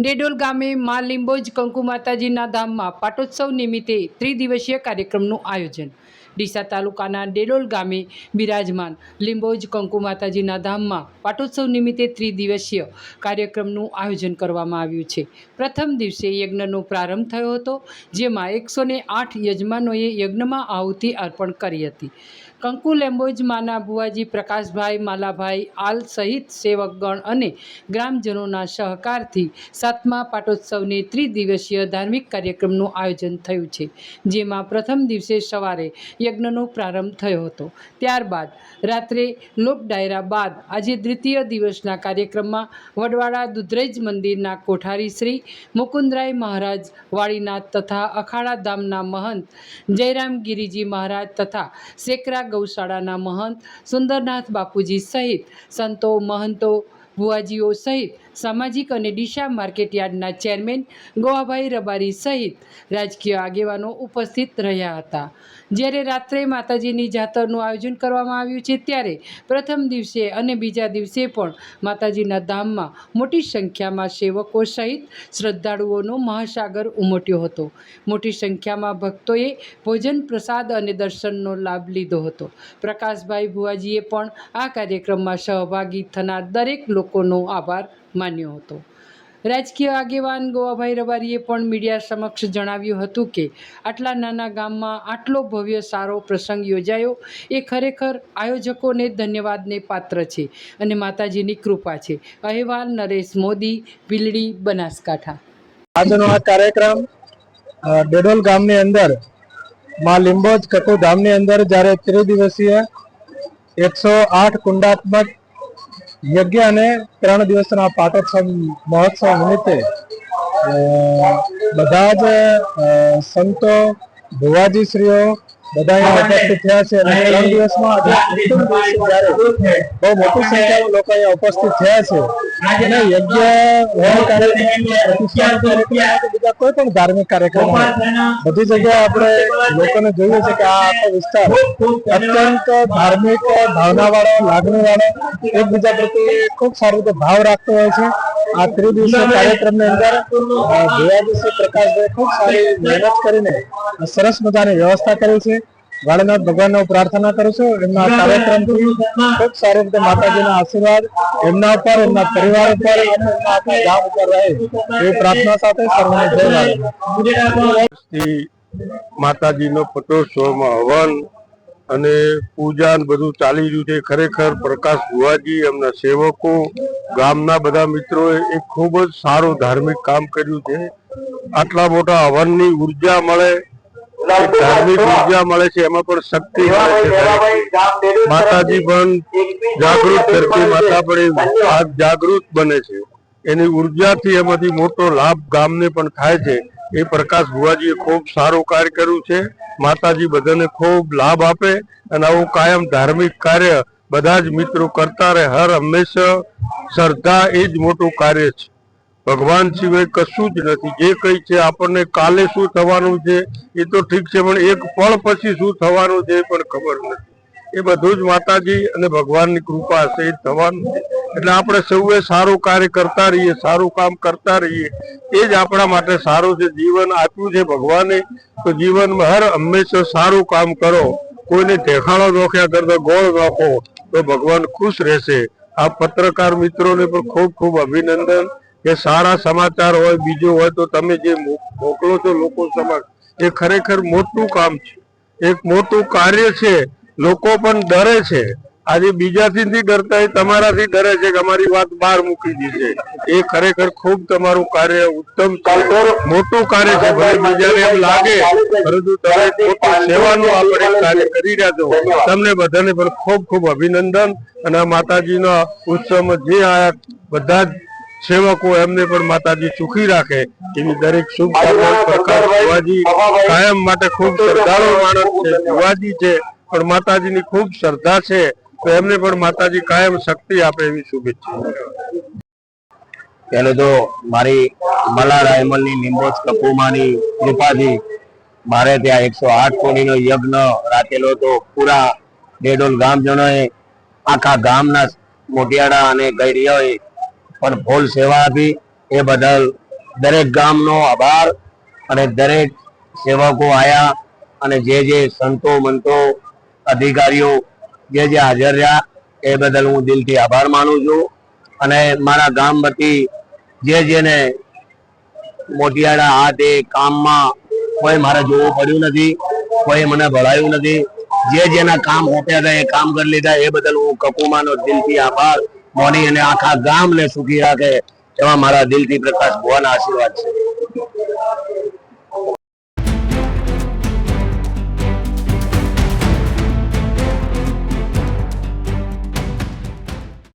ડેડોલ ગામે મા લીંબોજ કંકુ માતાજીના ધામમાં પાટોત્સવ નિમિત્તે ત્રિદિવસીય કાર્યક્રમનું આયોજન. ડીસા તાલુકાના ડેડોલ ગામે બિરાજમાન લીંબોજ કંકુ માતાજીના ધામમાં પાટોત્સવ નિમિત્તે ત્રિદિવસીય કાર્યક્રમનું આયોજન કરવામાં આવ્યું છે. પ્રથમ દિવસે યજ્ઞનો પ્રારંભ થયો હતો, જેમાં એકસો આઠ યજમાનોએ યજ્ઞમાં આહુતિ અર્પણ કરી હતી. કંકુ લેમ્બોજમાના બુવાજી પ્રકાશભાઈ માલાભાઈ આલ સહિત સેવકગણ અને ગ્રામજનોના સહકારથી સાતમા પાટોત્સવની ત્રિદિવસીય ધાર્મિક કાર્યક્રમનું આયોજન થયું છે, જેમાં પ્રથમ દિવસે સવારે યજ્ઞનો પ્રારંભ થયો હતો. ત્યારબાદ રાત્રે લોક ડાયરા બાદ આજે દ્વિતીય દિવસના કાર્યક્રમમાં વડવાડા દુધરેજ મંદિરના કોઠારી શ્રી મુકુંદરાય મહારાજ વાડીનાથ તથા અખાડા ધામના મહંત જયરામ ગિરિજી મહારાજ તથા સેકરા ગૌશાળાના મહંત સુંદરનાથ બાપુજી સહિત સંતો મહંતો ભુવાજીઓ સહિત સામાજિક અને ડીશા માર્કેટયાર્ડના ચેરમેન ગોવાભાઈ રબારી સહિત રાજકીય આગેવાનો ઉપસ્થિત રહ્યા હતા. જ્યારે રાત્રે માતાજીની જાતરનું આયોજન કરવામાં આવ્યું છે, ત્યારે પ્રથમ દિવસે અને બીજા દિવસે પણ માતાજીના ધામમાં મોટી સંખ્યામાં સેવકો સહિત શ્રદ્ધાળુઓનો મહાસાગર ઉમટ્યો હતો. મોટી સંખ્યામાં ભક્તોએ ભોજન, પ્રસાદ અને દર્શનનો લાભ લીધો હતો. પ્રકાશભાઈ ભુવાજીએ પણ આ કાર્યક્રમમાં સહભાગી થનાર દરેક લોકોનો આભાર માન્યો હતો. રાજકીય આગેવાન ગોવાભાઈ રબારીએ પણ મીડિયા સમક્ષ જણાવ્યું હતું કે, આટલા નાના ગામમાં આટલો ભવ્ય સારો પ્રસંગ યોજાયો. એ ખરેખર આયોજકોને ધન્યવાદને પાત્ર છે અને માતાજીની કૃપા છે. અહેવાલ, નરેશ મોદી ભીલડી બનાસકાંઠા. આજનો આ કાર્યક્રમ ડેડોલ ગામની અંદર, માં લીંબોજ કટુ ગામની અંદર જ્યારે ત્રિદિવસીય એકસો આઠ કુંડાત્મક યજ્ઞ અને ત્રણ દિવસના પાટોત્સવ મહોત્સવ નિમિત્તે બધા જ સંતો ભુવાજી શ્રીઓ બધા ઉપસ્થિત થયા છે અને ત્રણ દિવસમાં બહુ મોટી સંખ્યામાં લોકો અહીંયા ઉપસ્થિત થયા છે. અને યજ્ઞ હોમ કાર્યક્રમ પ્રતિષ્ઠાન કાર્યક્રમ કે બીજા કોઈ પણ ધાર્મિક કાર્યક્રમ બધી જગ્યાએ આપણે લોકોને જોઈએ છે કે આ આખો વિસ્તાર અત્યંત ધાર્મિક ભાવનાવાળો લાગણીવાળો એકબીજા પ્રત્યે ખૂબ સારી રીતે ભાવ રાખતો હોય છે. આ ત્રિદિવસીય કાર્યક્રમની અંદર અ, ભુવાજી પ્રકાશભાઈ ખૂબ સારી મહેનત કરીને સરસ મજાની વ્યવસ્થા કરી છે. વાળનાથ ભગવાનને પ્રાર્થના કરું છું. એમના કાર્યક્રમથી ખૂબ સારી રીતે માતાજીના આશીર્વાદ એમના ઉપર એમના પરિવાર ઉપર અને ગામ ઉપર રહે. એવી પ્રાર્થના સાથે સર્વને જય વાળનાથ. નો માતાજીનો પટોત્સવમાં હવન અને પૂજા બધું ચાલી રહ્યું છે. ખરેખર પ્રકાશ ભુવાજી એમના સેવકો ગામના બધા મિત્રોએ એક ખૂબ જ સારું ધાર્મિક કામ કર્યું છે. આટલા મોટા હવનની ઊર્જા મળે ધાર્મિક ઊર્જા મળે છે એમાં પણ શક્તિ મળે છે માતાજી પણ જાગૃત કરતી માતા પણ એ જાગૃત બને છે. એની ઉર્જાથી એમાંથી મોટો લાભ ગામને પણ થાય છે. એ પ્રકાશ ભુવાજીએ ખૂબ સારું કાર્ય કર્યું છે. માતાજી બધાને ખૂબ લાભ આપે અને આવું કાયમ ધાર્મિક કાર્ય બધા જ મિત્રો કરતા રહે. હર હંમેશા શ્રદ્ધા એ જ મોટું કાર્ય છે. ભગવાન સિવાય કશું જ નથી. જે કઈ છે આપણને કાલે શું થવાનું છે એ તો ઠીક છે, પણ એક પળ પછી શું થવાનું છે એ પણ ખબર નથી. એ બધું જ માતાજી અને ભગવાનની કૃપા હશે એ થવાનું એટલે આપણે સૌએ સારું કાર્ય કરતા રહીએ, સારું કામ કરતા રહીએ. એ જ આપણા માટે સારું છે. જીવન આપ્યું છે ભગવાને, તો જીવનમાં હર હંમેશા સારું કામ કરો. કોઈને દેખાણો નોખ્યા કરતા ગોળ નોખો, તો ભગવાન ખુશ રહેશે. આ પત્રકાર મિત્રોને પણ ખૂબ ખૂબ અભિનંદન. કે સારા સમાચાર હોય, બીજો હોય, તો તમે જે મોકલો છો લોકો સમક્ષ, એ ખરેખર મોટું કામ છે. એક મોટું કાર્ય છે. લોકો પણ ડરે છે. આજે બીજાથી ડરતા તમારાથી ડરે છે કે અમારી વાત બહાર મૂકી દીધી એ ખરેખર ખૂબ તમારું કાર્ય ઉત્તમ મોટું કાર્ય છે. બીજાને એમ લાગે, પરંતુ તમે સેવાનું આપણે કાર્ય કરી રહ્યા છો. તમને બધાને પણ ખૂબ ખૂબ અભિનંદન અને માતાજીના ઉત્સવમાં જે આ બધા જ સેવકો એમને પણ માતાજી સુખી રાખે એવી દરેક શુભકામના પ્રકાશ શિવાજી કાયમ માટે ખૂબ શ્રદ્ધાળુ માણસ છે શિવાજી છે. પણ માતાજીની ખૂબ શ્રદ્ધા છે, તો એમને પણ માતાજી કાયમ શક્તિ આપે એવી શુભેચ્છા. પેલું તો મારી મલા રાયમલની નિંબોજ કપુમાની કૃપાથી મારે ત્યાં એકસો આઠ કોડીનો યજ્ઞ રાખેલો હતો. પૂરા ડેડોલ ગામજનોએ આખા ગામના મોટિયાડા અને ગૈરિયાઓએ પણ ફૂલ સેવા આપી. એ બદલ દરેક ગામનો આભાર અને દરેક સેવકો આયા અને જે જે સંતો મંતો અધિકારીઓ જે જે હાજર રહ્યા, એ બદલ હું દિલથી આભાર માનું છું. અને મારા ગામ વતી જે જેને મોટિયાળા હાથ એ કામમાં કોઈ મારે જોવું પડ્યું નથી, કોઈ મને ભળાયું નથી, જે જેના કામ હોપ્યા હતા એ કામ કરી લીધા, એ બદલ હું કકુમાનો દિલથી આભાર મોની અને આખા ગામને સુખી રાખે એવા મારા દિલથી પ્રકાશ ભુવાના આશીર્વાદ છે.